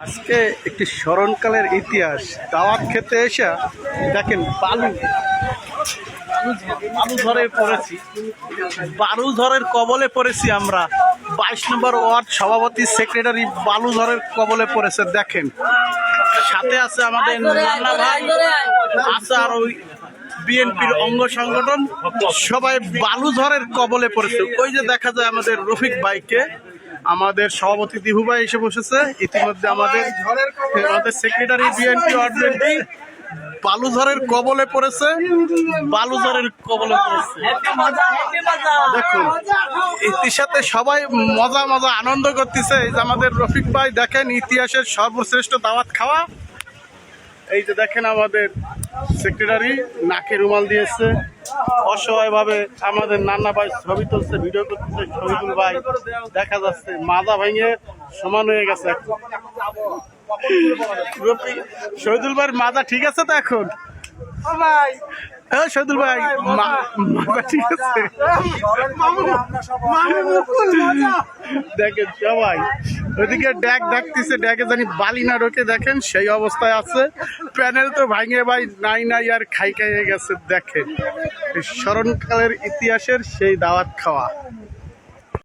আজকে একটি স্মরণকালের ইতিহাস। দাওয়াত খেতে এসে দেখেন বালু। বালু ঝড়ে পড়েছি। বালু ঝড়ের কবলে পড়েছি আমরা। বাইশ নম্বর ওয়ার্ড সভাপতি সেক্রেটারি বালু ঝড়ের কবলে পড়েছে দেখেন। সাথে আছে আমাদের নানা ভাই আছে আর ওই বিএনপির অঙ্গ সংগঠন। সবাই বালু ঝড়ের কবলে পড়েছে। ওই যে দেখা যায় আমাদের রফিক ভাইকে আমাদের সভাপতি দিহু ভাই এসে বসেছে। ইতিমধ্যে আমাদের আমাদের সেক্রেটারি বিএনপি ওয়ার্ড বালুঝড়ের কবলে পড়েছে। বালুঝড়ের কবলে পড়েছে। দেখুন এটির সাথে সবাই মজা মজা আনন্দ করতেছে। এই যে আমাদের রফিক ভাই দেখেন ইতিহাসের সর্বশ্রেষ্ঠ দাওয়াত খাওয়া। এই যে দেখেন আমাদের সেক্রেটারি নাকে রুমাল দিয়েছে। অসহায়ভাবে আমাদের নান্না ভাই ছবি তুলছে ভিডিও করতেছে, শহীদুল ভাই দেখা যাচ্ছে, মাজা ভেঙে সমান হয়ে গেছে। শহীদুল ভাইয়ের মাজা ঠিক আছে তো এখন? হ্যাঁ ভাই। ঠিক আছে। দেখেন সবাই ওইদিকে ড্যাগ ডাকতেছে জানি বালি না ঢোকে দেখেন সেই অবস্থায় আছে। প্যানেল তো ভাঙে ভাই নাই নাই আর খাই খাইয়ে গেছে দেখেন। স্মরণকালের ইতিহাসের সেই দাওয়াত খাওয়া।